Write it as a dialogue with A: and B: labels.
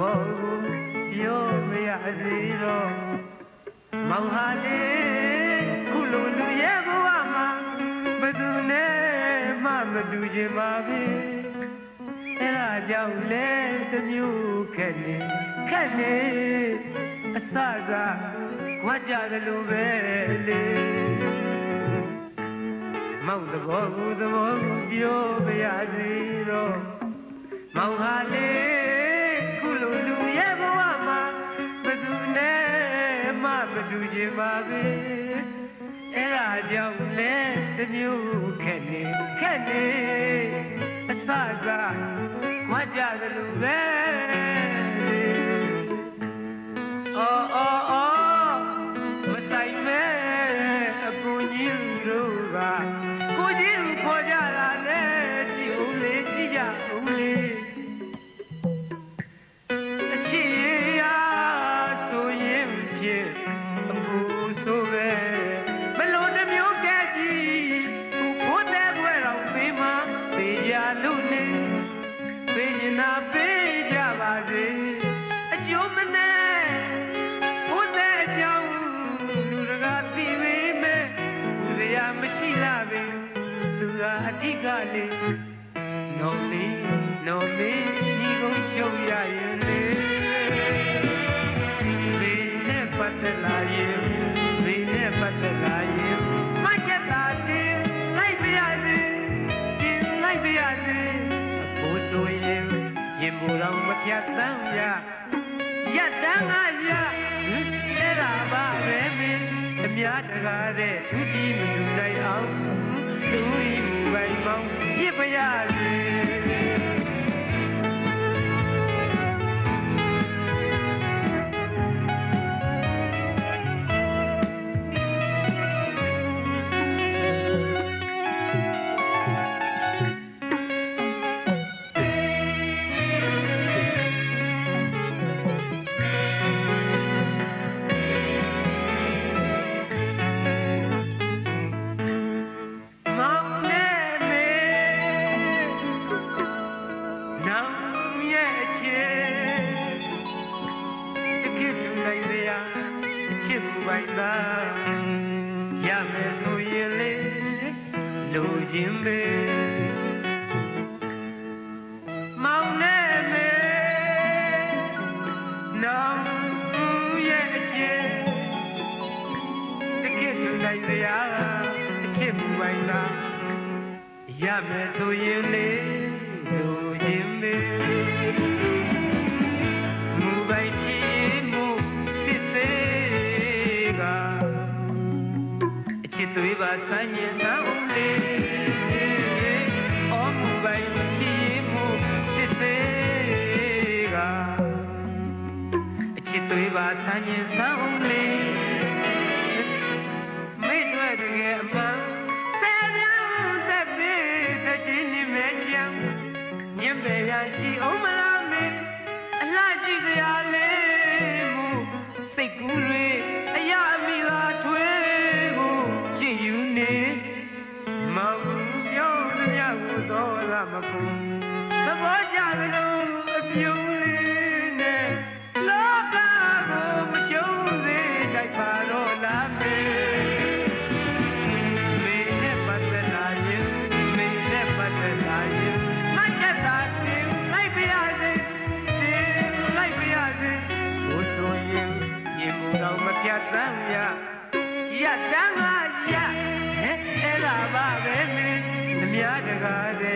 A: ဘောကိုပြောမရစေတော့မောင်ဟာလေးခုလိုလူရဲ့ဘဝမှာဘယ်သူနဲ့မှမတူချင်ပါပဲအဲ့ဒါကြောင့်လဲတစ်မျိုးခက်နေခက်နေအစကခွာကြတယ်လို့ပဲလေမောင်သဘောကိုသဘောကိုပြောပြရစီတော့မောင်ဟာလေ မှမတူချင်ပါပဲအဲ့ဒါကြောင့်လဲတစ်မျိုးခက်နေခက်နေအစကခွာကြတယ်လို့ပဲအော်အော်အော်မဆိုင်မဲအကူကြီးတို့ကကိုကြီး ကျိုးမနဲ့ကိုတဲ့အကြောင်းလူတကာပြီးပေမဲ့ဘူးစရာမရှိလာပဲသူကအဓိကလေးနော်လေးနော်လေးညီကုန်ချုပ်ရရင်လေဒီနဲ့ပတ်သက်လာရင်ဒီနဲ့ပတ်သက်လာရင်မချက်တာတင်လိုက်ပြရစေတင်လိုက်ပြရစေအဖို့ဆိုရင်ရင်မူတော်မပြတ်တမ်းရ ရတန်းကရအဲ့ဒါပါပဲမင်းအများတကားတဲ့သူတီးမလူနိုင်အောင်လူဤမူပိုင်မောင်းပြစ်ပရစေ လိုချင်ပဲမောင်နဲ့မေနောင်ရဲ့အချစ်တကယ်တူနိုင်စရာအချစ်မူပိုင်သာရမယ်ဆိုရင်လေလိုချင်ပေမူပိုင်ဖြစ်မှုစစ်စေးကအချစ်သွေးပါဆန်းရင်ဆောင် စ်သွေးပါဆန်းရင်ဆောင်လေမိတ်တွေ့တကယ်အမှန်ဆယ်ပြောင်းသက်ပြီးစကြင်းနေမဲ့ကြောင်ညင်ပေရရှိအောင်မလားမေအလှကြည့်ကြရလေမူစိတ်ကူးတွေ တော်မပြတ်တမ်းရရတန်းကရဟဲ့အဲ့ဒါပါပဲမင်းအများတကားတဲ့